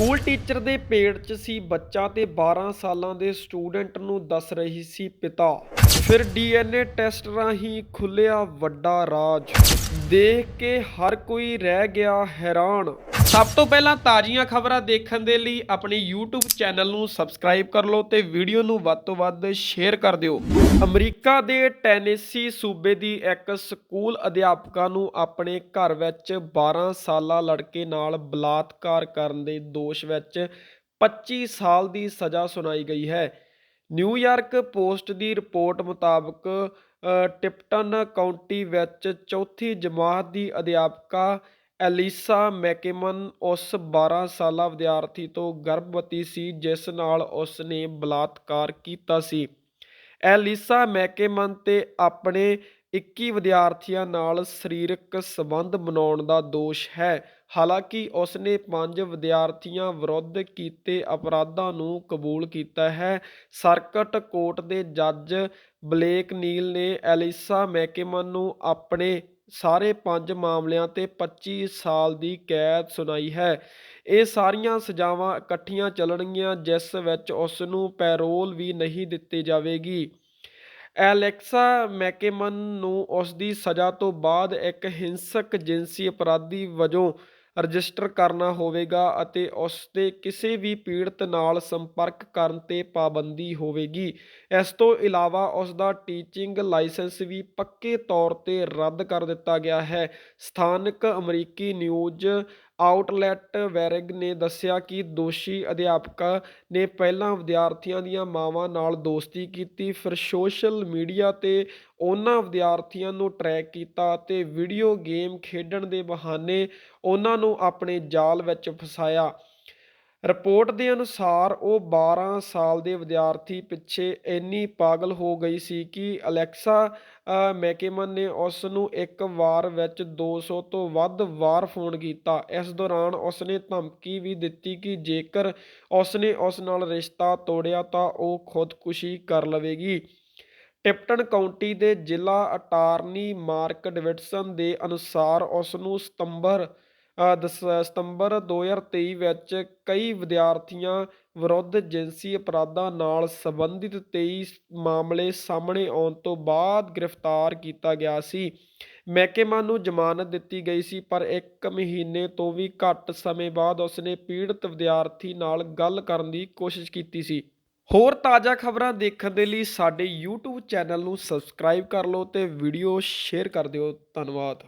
School teacher ਦੇ ਪੇਟ 'ਚ ਸੀ ਬੱਚਾ ਤੇ 12 ਸਾਲਾਂ ਦੇ ਸਟੂਡੈਂਟ ਨੂੰ ਦੱਸ ਰਹੀ ਸੀ ਪਿਤਾ। ਫਿਰ ਡੀਐਨਏ ਟੈਸਟ ਰਾਹੀਂ ਖੁੱਲਿਆ ਵੱਡਾ ਰਾਜ। ਦੇਖ ਕੇ ਹਰ ਕੋਈ ਰਹਿ ਗਿਆ ਹੈਰਾਨ। ਸਭ ਤੋਂ ਪਹਿਲਾਂ ਤਾਜ਼ੀਆਂ ਖਬਰਾਂ ਦੇਖਣ ਦੇ ਲਈ ਆਪਣੇ YouTube ਚੈਨਲ ਨੂੰ ਸਬਸਕ੍ਰਾਈਬ ਕਰ ਲਓ ਤੇ ਵੀਡੀਓ ਨੂੰ ਵੱਧ ਤੋਂ ਵੱਧ ਸ਼ੇਅਰ ਕਰ ਦਿਓ। ਅਮਰੀਕਾ ਦੇ ਟੈਨੇਸੀ ਸੂਬੇ ਦੀ ਇੱਕ ਸਕੂਲ ਅਧਿਆਪਕਾ ਨੂੰ ਆਪਣੇ ਘਰ ਵਿੱਚ 12 ਸਾਲਾ ਲੜਕੇ ਨਾਲ ਬਲਾਤਕਾਰ ਕਰਨ ਦੇ ਦੋਸ਼ ਵਿੱਚ 25 ਸਾਲ ਦੀ ਸਜ਼ਾ ਸੁਣਾਈ ਗਈ ਹੈ। ਨਿਊਯਾਰਕ ਪੋਸਟ ਦੀ ਰਿਪੋਰਟ ਮੁਤਾਬਕ ਟਿਪਟਨ ਕਾਉਂਟੀ ਵਿੱਚ ਚੌਥੀ ਜਮਾਤ ਦੀ ਅਧਿਆਪਕਾ ਐਲਿਸਾ ਮੈਕੇਮਨ ਉਸ 12 ਸਾਲਾ ਵਿਦਿਆਰਥੀ ਤੋਂ ਗਰਭਵਤੀ ਸੀ, ਜਿਸ ਨਾਲ ਉਸ ਨੇ ਬਲਾਤਕਾਰ ਕੀਤਾ ਸੀ। ਐਲਿਸਾ ਮੈਕੇਮਨ ਤੇ ਆਪਣੇ 21 ਵਿਦਿਆਰਥੀਆਂ ਨਾਲ ਸਰੀਰਕ ਸੰਬੰਧ ਬਣਾਉਣ ਦਾ ਦੋਸ਼ ਹੈ। ਹਾਲਾਂਕਿ ਉਸ ਨੇ ਪੰਜ ਵਿਦਿਆਰਥੀਆਂ ਵਿਰੁੱਧ ਕੀਤੇ ਅਪਰਾਧਾਂ ਨੂੰ ਕਬੂਲ ਕੀਤਾ ਹੈ। ਸਰਕਟ ਕੋਰਟ ਦੇ ਜੱਜ ਬਲੇਕ ਨੀਲ ਨੇ ਐਲਿਸਾ ਮੈਕੇਮਨ ਨੂੰ ਆਪਣੇ ਸਾਰੇ ਪੰਜ ਮਾਮਲਿਆਂ ਤੇ 25 ਸਾਲ ਦੀ ਕੈਦ ਸੁਣਾਈ ਹੈ। ਇਹ ਸਾਰੀਆਂ ਸਜ਼ਾਵਾਂ ਇਕੱਠੀਆਂ ਚੱਲਣਗੀਆਂ, ਜਿਸ ਵਿੱਚ ਉਸ ਨੂੰ ਪੈਰੋਲ ਵੀ ਨਹੀਂ ਦਿੱਤੀ ਜਾਵੇਗੀ। ਐਲੈਕਸਾ ਮੈਕੇਮਨ ਨੂੰ ਉਸ ਦੀ ਸਜ਼ਾ ਤੋਂ ਬਾਅਦ ਇੱਕ ਹਿੰਸਕ ਜਿਨਸੀ ਅਪਰਾਧੀ ਵਜੋਂ ਰਜਿਸਟਰ ਕਰਨਾ ਹੋਵੇਗਾ ਅਤੇ ਉਸ ਦੇ ਕਿਸੇ ਵੀ ਪੀੜਤ ਨਾਲ ਸੰਪਰਕ ਕਰਨ ਤੇ ਪਾਬੰਦੀ ਹੋਵੇਗੀ। ਇਸ ਤੋਂ ਇਲਾਵਾ ਉਸ ਦਾ ਟੀਚਿੰਗ ਲਾਇਸੈਂਸ ਵੀ ਪੱਕੇ ਤੌਰ ਤੇ ਰੱਦ ਕਰ ਦਿੱਤਾ ਗਿਆ ਹੈ। ਸਥਾਨਕ ਅਮਰੀਕੀ ਨਿਊਜ਼ ਆਊਟਲੈਟ ਵੈਰਗ ਨੇ ਦੱਸਿਆ ਕਿ ਦੋਸ਼ੀ ਅਧਿਆਪਕਾ ਨੇ ਪਹਿਲਾਂ ਵਿਦਿਆਰਥੀਆਂ ਦੀਆਂ ਮਾਵਾਂ ਨਾਲ ਦੋਸਤੀ ਕੀਤੀ, ਫਿਰ ਸੋਸ਼ਲ ਮੀਡੀਆ ਤੇ ਉਹਨਾਂ ਵਿਦਿਆਰਥੀਆਂ ਨੂੰ ਟਰੈਕ ਕੀਤਾ ਅਤੇ ਵੀਡੀਓ ਗੇਮ ਖੇਡਣ ਦੇ ਬਹਾਨੇ ਉਹਨਾਂ ਨੂੰ ਆਪਣੇ ਜਾਲ ਵਿੱਚ ਫਸਾਇਆ। ਰਿਪੋਰਟ ਦੇ ਅਨੁਸਾਰ ਉਹ 12 ਸਾਲ ਦੇ ਵਿਦਿਆਰਥੀ ਪਿੱਛੇ ਇੰਨੀ ਪਾਗਲ ਹੋ ਗਈ ਸੀ ਕਿ ਅਲੈਕਸਾ ਮੈਕੇਮਨ ਨੇ ਉਸ ਨੂੰ ਇੱਕ ਵਾਰ ਵਿੱਚ 200 ਤੋਂ ਵੱਧ ਵਾਰ ਫੋਨ ਕੀਤਾ। ਇਸ ਦੌਰਾਨ ਉਸ ਨੇ ਧਮਕੀ ਵੀ ਦਿੱਤੀ ਕਿ ਜੇਕਰ ਉਸ ਨੇ ਉਸ ਨਾਲ ਰਿਸ਼ਤਾ ਤੋੜਿਆ ਤਾਂ ਉਹ ਖੁਦਕੁਸ਼ੀ ਕਰ ਲਵੇਗੀ। ਟਿਪਟਨ ਕਾਉਂਟੀ ਦੇ ਜ਼ਿਲ੍ਹਾ ਅਟਾਰਨੀ ਮਾਰਕ ਡਿਵਿਟਸਨ ਦੇ ਅਨੁਸਾਰ ਉਸ ਨੂੰ ਸਤੰਬਰ ਦਸ- ਸਤੰਬਰ 2023 ਵਿੱਚ ਕਈ ਵਿਦਿਆਰਥੀਆਂ ਵਿਰੁੱਧ ਜਿਨਸੀ ਅਪਰਾਧਾਂ ਨਾਲ ਸੰਬੰਧਿਤ 23 ਮਾਮਲੇ ਸਾਹਮਣੇ ਆਉਣ ਤੋਂ ਬਾਅਦ ਗ੍ਰਿਫਤਾਰ ਕੀਤਾ ਗਿਆ ਸੀ। ਮਹਿਕਮਾ ਨੂੰ ਜ਼ਮਾਨਤ ਦਿੱਤੀ ਗਈ ਸੀ, ਪਰ ਇੱਕ ਮਹੀਨੇ ਤੋਂ ਵੀ ਘੱਟ ਸਮੇਂ ਬਾਅਦ ਉਸਨੇ ਪੀੜਤ ਵਿਦਿਆਰਥੀ ਨਾਲ ਗੱਲ ਕਰਨ ਦੀ ਕੋਸ਼ਿਸ਼ ਕੀਤੀ ਸੀ। ਹੋਰ ਤਾਜ਼ਾ ਖਬਰਾਂ ਦੇਖਣ ਦੇ ਲਈ ਸਾਡੇ YouTube ਚੈਨਲ ਨੂੰ ਸਬਸਕ੍ਰਾਈਬ ਕਰ ਲਓ ਤੇ ਵੀਡੀਓ ਸ਼ੇਅਰ ਕਰ ਦਿਓ। ਧੰਨਵਾਦ।